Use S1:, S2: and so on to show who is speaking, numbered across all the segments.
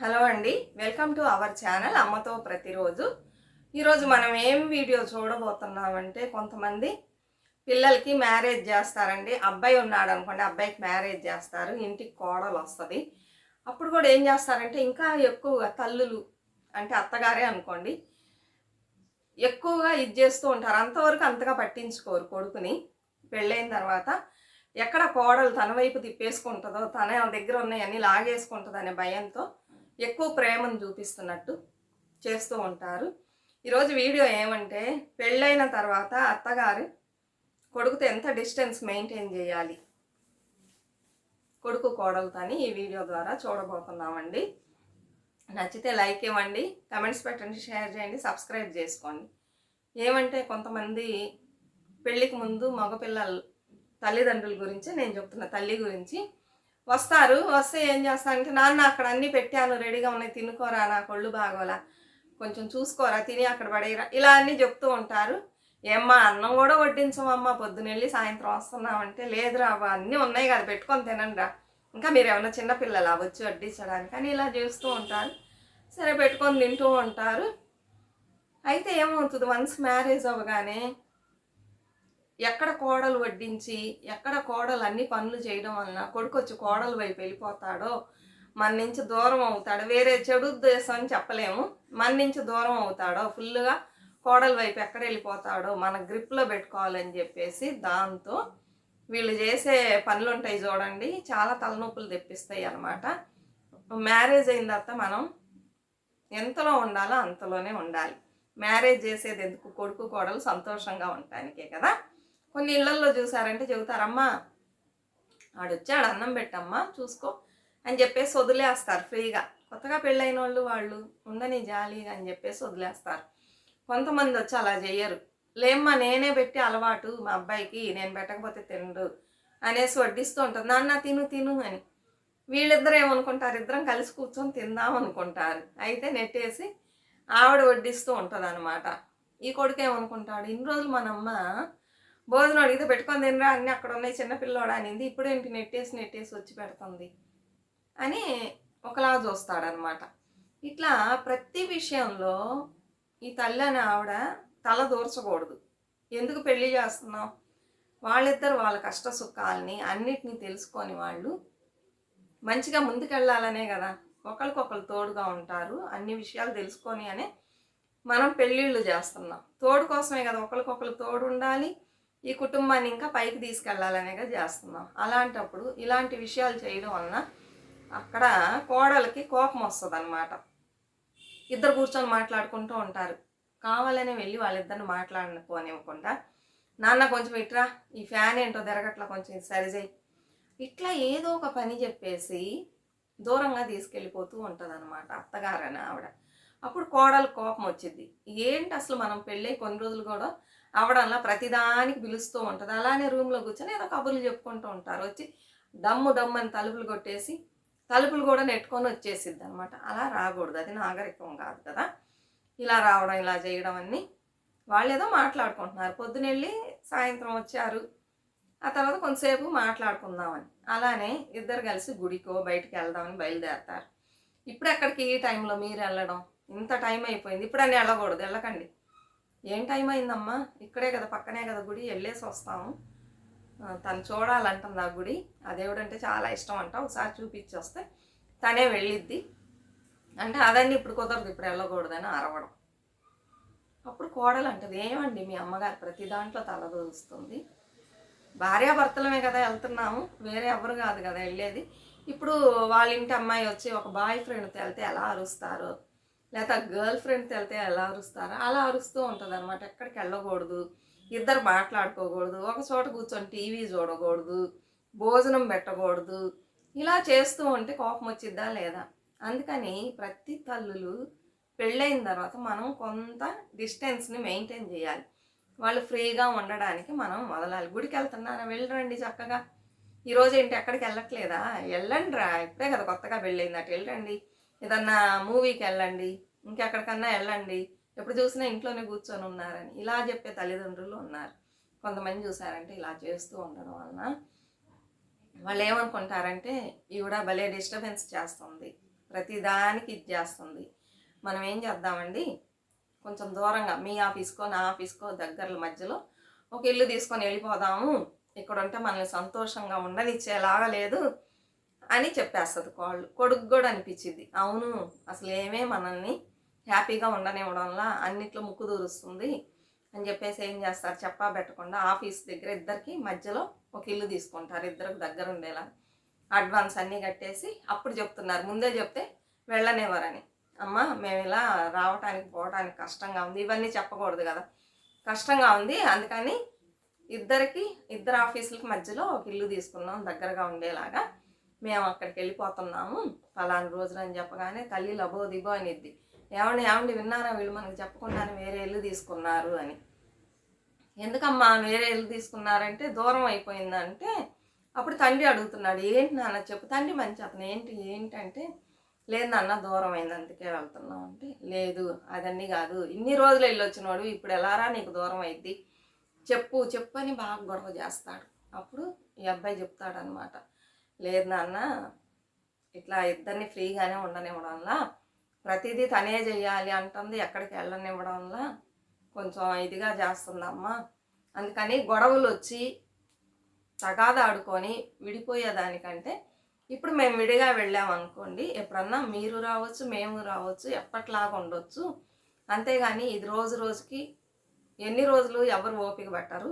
S1: Hello అండి welcome to our channel అమ్మతో ప్రతిరోజు. ఈరోజు మనం ఏం వీడియో చూడబోతున్నామంటే కొంతమంది పిల్లలకి మ్యారేజ్ చేస్తారండి. అబ్బాయి ఉన్నాడు అనుకోండి అబ్బాయికి మ్యారేజ్ చేస్తారు ఇంటికి కోడలు వస్తుంది. అప్పుడు కూడా ఏం చేస్తారంటే ఇంకా ఎక్కువగా తల్లులు అంటే అత్తగారే అనుకోండి ఎక్కువగా ఇది చేస్తూ ఉంటారు. అంతవరకు అంతగా పట్టించుకోరు కొడుకుని. పెళ్ళైన తర్వాత ఎక్కడ కోడలు తన వైపు తిప్పేసుకుంటుందో తన దగ్గర ఉన్నాయన్నీ లాగేసుకుంటుంది అనే భయంతో ఎక్కువ ప్రేమను చూపిస్తున్నట్టు చేస్తూ ఉంటారు. ఈరోజు వీడియో ఏమంటే పెళ్ళైన తర్వాత అత్తగారు కొడుకుతో ఎంత డిస్టెన్స్ మెయింటైన్ చేయాలి? కొడుకు కోడలతోని ఈ వీడియో ద్వారా చూడబోతున్నామండి. నచ్చితే లైక్ ఇవ్వండి కమెంట్స్ పెట్టండి షేర్ చేయండి సబ్స్క్రైబ్ చేసుకోండి. ఏమంటే కొంతమంది పెళ్ళికి ముందు మగపిల్లలు తల్లిదండ్రుల గురించి నేను చెప్తున్నా. తల్లి గురించి వస్తారు వస్తే ఏం చేస్తానంటే నాన్న అక్కడ అన్నీ పెట్టాను రెడీగా ఉన్నాయి తినుకోరా నా కొళ్ళు బాగోలా. కొంచెం చూసుకోరా తిని అక్కడ పడేయరా. ఇలా అన్నీ చెప్తూ ఉంటారు. ఏమ్మా అన్నం కూడా వడ్డించమమ్మా పొద్దునెళ్ళి సాయంత్రం వస్తున్నామంటే లేదురా అవ్వ, అన్నీ ఉన్నాయి కదా పెట్టుకొని తినండి రా ఇంకా మీరు ఏమైనా చిన్నపిల్లలా వచ్చి వడ్డించడానికి అని ఇలా చేస్తూ ఉంటారు. సరే పెట్టుకొని తింటూ ఉంటారు. అయితే ఏమవుతుంది వన్స్ మ్యారేజ్ అవ్వగానే ఎక్కడ కోడలు వడ్డించి ఎక్కడ కోడలు అన్ని పనులు చేయడం వలన కొడుకు వచ్చి కోడలు వైపు వెళ్ళిపోతాడో మన నుంచి దూరం అవుతాడు. వేరే చెడు ఉద్దేశం అని చెప్పలేము. మన నుంచి దూరం అవుతాడో ఫుల్గా కోడల వైపు ఎక్కడ వెళ్ళిపోతాడో మన గ్రిప్లో పెట్టుకోవాలని చెప్పేసి దాంతో వీళ్ళు చేసే పనులు ఉంటాయి చూడండి. చాలా తలనొప్పులు తెప్పిస్తాయి అన్నమాట. మ్యారేజ్ అయిన తర్వాత మనం ఎంతలో ఉండాలో అంతలోనే ఉండాలి. మ్యారేజ్ చేసేది ఎందుకు? కొడుకు కోడలు సంతోషంగా ఉండటానికే కదా. కొన్ని ఇళ్ళల్లో చూసారంటే చెబుతారమ్మా ఆడొచ్చాడు అన్నం పెట్టమ్మా చూసుకో అని చెప్పేసి వదిలేస్తారు ఫ్రీగా. కొత్తగా పెళ్ళైన వాళ్ళు వాళ్ళు ఉండని జాలీగా అని చెప్పేసి వదిలేస్తారు. కొంతమంది వచ్చి అలా చేయరు లేమ్మా నేనే పెట్టి అలవాటు మా అబ్బాయికి నేను పెట్టకపోతే తినడు అనేసి వడ్డిస్తూ ఉంటుంది. నాన్న తిను తిను అని. వీళ్ళిద్దరు ఏమనుకుంటారు? ఇద్దరం కలిసి కూర్చొని తిందాం అనుకుంటారు. అయితే నెట్టేసి ఆవిడ వడ్డిస్తూ ఉంటుంది అనమాట ఈ కొడుకు ఏమనుకుంటాడు? ఇన్ని రోజులు మన అమ్మ భోజనం అడిగితే పెట్టుకొని తినరా అన్నీ అక్కడ ఉన్నాయి చిన్నపిల్లోడా అనింది. ఇప్పుడేంటి నెట్టేసి నెట్టేసి వచ్చి పెడుతుంది అని ఒకలా చూస్తాడనమాట. ఇట్లా ప్రతి విషయంలో ఈ తల్లి అని ఆవిడ తల దూర్చకూడదు. ఎందుకు పెళ్ళి చేస్తున్నాం వాళ్ళిద్దరు వాళ్ళ కష్ట సుఖాలని అన్నిటినీ తెలుసుకొని వాళ్ళు మంచిగా ముందుకెళ్ళాలనే కదా. ఒకరికొకరు తోడుగా ఉంటారు అన్ని విషయాలు తెలుసుకొని అనే మనం పెళ్ళిళ్ళు చేస్తున్నాం. తోడు కోసమే కదా ఒకరికొకరు తోడు ఉండాలి ఈ కుటుంబాన్ని ఇంకా పైకి తీసుకెళ్ళాలనేగా చేస్తున్నాం. అలాంటప్పుడు ఇలాంటి విషయాలు చేయడం వలన అక్కడ కోడలకి కోపం వస్తుంది అనమాట ఇద్దరు కూర్చొని మాట్లాడుకుంటూ ఉంటారు. కావాలనే వెళ్ళి వాళ్ళిద్దరిని మాట్లాడుకోనివ్వకుండా నాన్న కొంచెం ఇట్రా ఈ ఫ్యాన్ ఏంటో తిరగట్లా కొంచెం సరిచేయి ఇట్లా ఏదో ఒక పని చెప్పేసి దూరంగా తీసుకెళ్ళిపోతూ ఉంటుంది అనమాట అత్తగారని ఆవిడ. అప్పుడు కోడలు కోపం వచ్చింది ఏంటి అసలు మనం పెళ్ళి కొన్ని రోజులు కూడా అవడంలా ప్రతిదానికి పిలుస్తూ ఉంటుంది. అలానే రూమ్లో కూర్చొని ఏదో కబుర్లు చెప్పుకుంటూ ఉంటారు. వచ్చి డమ్ము డమ్ము అని తలుపులు కొట్టేసి తలుపులు కూడా నెట్టుకొని వచ్చేసిద్ది అనమాట అలా రాకూడదు. అది నాగరికం కాదు కదా. ఇలా రావడం ఇలా చేయడం అన్నీ వాళ్ళు ఏదో మాట్లాడుకుంటున్నారు. పొద్దునెళ్ళి సాయంత్రం వచ్చారు. ఆ తర్వాత కొంతసేపు మాట్లాడుకుందామని. అలానే ఇద్దరు కలిసి గుడికో బయటికి వెళ్దామని బయలుదేరతారు. ఇప్పుడు ఎక్కడికి ఈ టైంలో మీరు వెళ్ళడం? ఇంత టైం అయిపోయింది. ఇప్పుడన్నీ వెళ్ళకూడదు. వెళ్ళకండి. ఏం టైం అయిందమ్మా? ఇక్కడే కదా పక్కనే కదా గుడి వెళ్ళేసి వస్తాము. తను చూడాలంటుంది ఆ గుడి. ఆ దేవుడు అంటే చాలా ఇష్టం అంట. ఒకసారి చూపించి వస్తే తనే వెళ్ళిద్ది. అంటే అదన్నీ ఇప్పుడు కుదరదు ఇప్పుడు వెళ్ళకూడదని అరవడం. అప్పుడు కోడలు అంటది ఏమండి మీ అమ్మగారు ప్రతి దాంట్లో తలదూస్తుంది భార్యాభర్తలమే కదా వెళ్తున్నాము వేరే ఎవరు కాదు కదా వెళ్ళేది. ఇప్పుడు వాళ్ళ ఇంటి అమ్మాయి వచ్చి ఒక బాయ్ ఫ్రెండ్తో వెళ్తే ఎలా అరుస్తారు? లేకపోతే గర్ల్ ఫ్రెండ్తో వెళ్తే ఎలా అరుస్తారా? అలా అరుస్తూ ఉంటుంది అనమాట ఎక్కడికి వెళ్ళకూడదు. ఇద్దరు మాట్లాడుకోకూడదు. ఒక చోట కూర్చొని టీవీ చూడకూడదు. భోజనం పెట్టకూడదు. ఇలా చేస్తూ ఉంటే కోపం వచ్చిద్దా లేదా? అందుకని ప్రతి తల్లులు పెళ్ళైన తర్వాత మనం కొంత డిస్టెన్స్ని మెయింటైన్ చేయాలి. వాళ్ళు ఫ్రీగా ఉండడానికి మనం మొదలాలి గుడికి వెళ్తున్నారా? వెళ్ళరండి చక్కగా. ఈరోజు ఏంటి? ఎక్కడికి వెళ్ళట్లేదా? వెళ్ళండి రా. ఇప్పుడే కదా కొత్తగా పెళ్ళైంది అటు వెళ్ళండి. ఏదన్నా మూవీకి వెళ్ళండి ఇంకెక్కడికన్నా వెళ్ళండి ఎప్పుడు చూసినా ఇంట్లోనే కూర్చొని ఉన్నారని ఇలా చెప్పే తల్లిదండ్రులు ఉన్నారు. కొంతమంది చూసారంటే ఇలా చేస్తూ ఉండడం వలన వాళ్ళు ఏమనుకుంటారంటే ఈవిడ భలే డిస్టర్బెన్స్ చేస్తుంది ప్రతిదానికి ఇది చేస్తుంది. మనం ఏం చేద్దామండి? కొంచెం దూరంగా మీ ఆఫీస్కో నా ఆఫీస్కో దగ్గర మధ్యలో ఒక ఇల్లు తీసుకొని వెళ్ళిపోదాము. ఇక్కడ ఉంటే మనల్ని సంతోషంగా ఉండనిచ్చేలాగా లేదు. అని చెప్పేస్తుంది కోళ్ళు. కొడుకు కూడా అనిపించింది. అవును అసలు ఏమే మనల్ని హ్యాపీగా ఉండనివ్వడంలా అన్నిట్లో ముక్కు దూరుస్తుంది అని చెప్పేసి ఏం చేస్తారు? చెప్పా పెట్టకుండా ఆఫీస్ దగ్గర ఇద్దరికి మధ్యలో ఒక ఇల్లు తీసుకుంటారు ఇద్దరికి దగ్గర ఉండేలా. అడ్వాన్స్ అన్నీ కట్టేసి అప్పుడు చెప్తున్నారు. ముందే చెప్తే వెళ్ళనివ్వరని. అమ్మ మేము ఇలా రావటానికి పోవటానికి కష్టంగా ఉంది. ఇవన్నీ చెప్పకూడదు కదా. కష్టంగా ఉంది. అందుకని ఇద్దరికి ఇద్దరు ఆఫీసులకి మధ్యలో ఒక ఇల్లు తీసుకున్నాం దగ్గరగా ఉండేలాగా. మేము అక్కడికి వెళ్ళిపోతున్నాము ఫలానా రోజున అని చెప్పగానే తల్లి లబో దిబో అనిద్ది. ఏమండి ఏమండి విన్నారా వీళ్ళు మనకు చెప్పకుండానే వేరే ఇల్లు తీసుకున్నారు అని. ఎందుకమ్మా వేరే ఇల్లు తీసుకున్నారంటే దూరం అయిపోయిందంటే అప్పుడు తండ్రి అడుగుతున్నాడు ఏంటి నాన్న చెప్పు తండ్రి మంచి అతను ఏంటి ఏంటంటే లేదు నాన్న దూరం అయింది అందుకే వెళ్తున్నాం. అంటే లేదు అదన్నీ కాదు ఇన్ని రోజులు వెళ్ళొచ్చినోడు ఇప్పుడు ఎలారా నీకు దూరం అయింది చెప్పు చెప్పు అని బాగా గొడవ చేస్తాడు. అప్పుడు ఈ అబ్బాయి చెప్తాడనమాట లేదు నాన్న ఇట్లా ఇద్దరిని ఫ్రీగానే ఉండనివ్వడంలా ప్రతిదీ తనే చేయాలి అంటుంది ఎక్కడికి వెళ్ళనివ్వడంలా కొంచెం ఇదిగా చేస్తుందమ్మా. అందుకని గొడవలు వచ్చి తగాదాడుకొని విడిపోయేదానికంటే ఇప్పుడు మేము విడిగా వెళ్ళామనుకోండి ఎప్పుడన్నా మీరు రావచ్చు మేము రావచ్చు ఎప్పట్లాగా ఉండొచ్చు. అంతేగాని ఇది రోజు రోజుకి ఎన్ని రోజులు ఎవరు ఓపిక పట్టరు.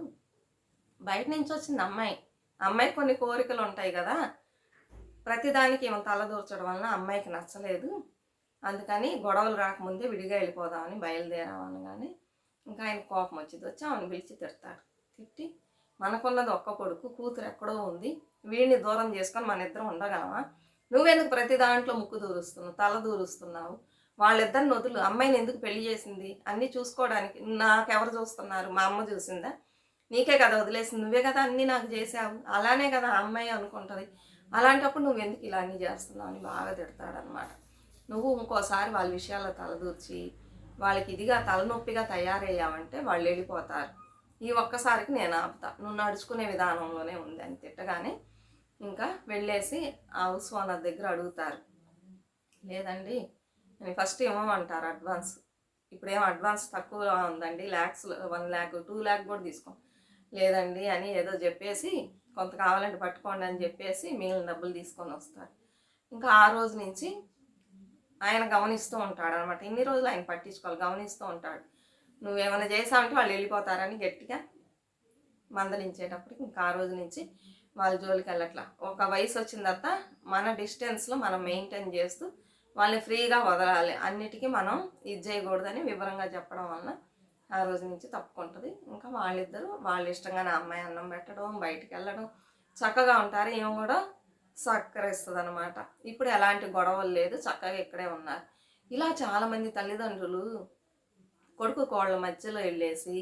S1: బయట నుంచి వచ్చింది అమ్మాయి. అమ్మాయి కొన్ని కోరికలు ఉంటాయి కదా ప్రతిదానికి ఏమో తలదూర్చడం వలన అమ్మాయికి నచ్చలేదు. అందుకని గొడవలు రాకముందే విడిగా వెళ్ళిపోదామని బయలుదేరామనగానే ఇంకా ఆయన కోపం వచ్చింది. వచ్చి ఆమెను పిలిచి తిడతాడు. తిట్టి మనకున్నది ఒక్క కొడుకు కూతురు ఎక్కడో ఉంది. వీడిని దూరం చేసుకొని మన ఇద్దరం ఉండగలమా? నువ్వెందుకు ప్రతి దాంట్లో ముక్కు దూరుస్తున్నావు తల దూరుస్తున్నావు? వాళ్ళిద్దరిని వదులు అమ్మాయిని ఎందుకు పెళ్ళి చేసింది? అన్నీ చూసుకోవడానికి నాకెవరు చూస్తున్నారు? మా అమ్మ చూసిందా? నీకే కదా వదిలేసింది. నువ్వే కదా అన్నీ నాకు చేసావు. అలానే కదా ఆ అమ్మాయి అనుకుంటుంది. అలాంటప్పుడు నువ్వు ఎందుకు ఇలా అన్నీ చేస్తున్నావు అని బాగా తిడతాడనమాట నువ్వు ఇంకోసారి వాళ్ళ విషయాల్లో తలదూర్చి వాళ్ళకి ఇదిగా తలనొప్పిగా తయారయ్యావంటే వాళ్ళు వెళ్ళిపోతారు. ఈ ఒక్కసారికి నేను ఆపుతా. నువ్వు నడుచుకునే విధానంలోనే ఉంది అని తిట్టగానే ఇంకా వెళ్ళేసి ఆ హౌస్ ఓనర్ దగ్గర అడుగుతారు. లేదండి నేను ఫస్ట్ ఇవ్వమంటారు అడ్వాన్స్. ఇప్పుడేం అడ్వాన్స్ తక్కువ ఉందండి. ల్యాక్స్ వన్ ల్యాక్ టూ ల్యాక్ కూడా తీసుకో. లేదండి అని ఏదో చెప్పేసి కొంత కావాలంటే పట్టుకోండి అని చెప్పేసి మిగిలిన డబ్బులు తీసుకొని వస్తారు. ఇంకా ఆ రోజు నుంచి ఆయన గమనిస్తూ ఉంటాడు అనమాట ఇన్ని రోజులు ఆయన పట్టించుకోవాలి గమనిస్తూ ఉంటాడు. నువ్వేమైనా చేసావంటే వాళ్ళు వెళ్ళిపోతారని గట్టిగా మందలించేటప్పటికి ఇంకా ఆ రోజు నుంచి వాళ్ళ జోలికి వెళ్ళట్లా. ఒక వయసు వచ్చిన తర్వాత మన డిస్టెన్స్లో మనం మెయింటైన్ చేస్తూ వాళ్ళని ఫ్రీగా వదలాలి. అన్నిటికీ మనం ఇది చేయకూడదని వివరంగా చెప్పడం వలన ఆ రోజు నుంచి తప్పుకుంటుంది. ఇంకా వాళ్ళిద్దరూ వాళ్ళ ఇష్టంగా నా అమ్మాయి అన్నం పెట్టడం బయటికి వెళ్ళడం చక్కగా ఉంటారు. ఏమో కూడా సహకరిస్తుంది అనమాట ఇప్పుడు ఎలాంటి గొడవలు లేదు. చక్కగా ఇక్కడే ఉన్నారు. ఇలా చాలామంది తల్లిదండ్రులు కొడుకు కోళ్ళ మధ్యలో వెళ్ళేసి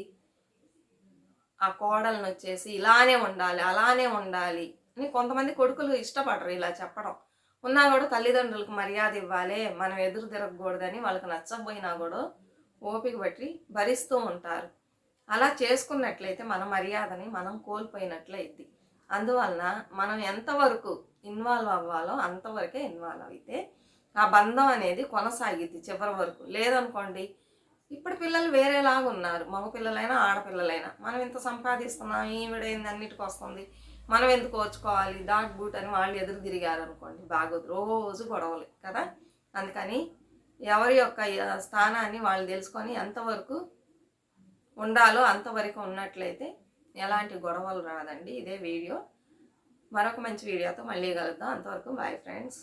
S1: ఆ కోడలను వచ్చేసి ఇలానే ఉండాలి అలానే ఉండాలి అని కొంతమంది కొడుకులు ఇష్టపడరు ఇలా చెప్పడం. ఉన్నా కూడా తల్లిదండ్రులకు మర్యాద ఇవ్వాలి మనం ఎదురు తిరగకూడదని వాళ్ళకి నచ్చకపోయినా కూడా ఓపిక బట్టి భరిస్తూ ఉంటారు. అలా చేసుకున్నట్లయితే మన మర్యాదని మనం కోల్పోయినట్లయిద్ది. అందువలన మనం ఎంతవరకు ఇన్వాల్వ్ అవ్వాలో అంతవరకే ఇన్వాల్వ్ అయితే ఆ బంధం అనేది కొనసాగిద్ది చివరి వరకు. లేదనుకోండి ఇప్పుడు పిల్లలు వేరేలాగా ఉన్నారు. మగ పిల్లలైనా ఆడపిల్లలైనా. మనం ఇంత సంపాదిస్తున్నాం ఈవిడైంది అన్నిటికి వస్తుంది. మనం ఎందుకు వచ్చుకోవాలి డాట్ బూట్ అని వాళ్ళు ఎదురు తిరిగారు అనుకోండి బాగోదు. రోజు గొడవలు కదా? అందుకని ఎవరి యొక్క స్థానాన్ని వాళ్ళు తెలుసుకొని ఎంతవరకు ఉండాలో అంతవరకు ఉన్నట్లయితే ఎలాంటి గొడవలు రాదండి. ఇదే వీడియో. మరొక మంచి వీడియోతో మళ్ళీ కలుద్దాం. అంతవరకు బాయ్ ఫ్రెండ్స్.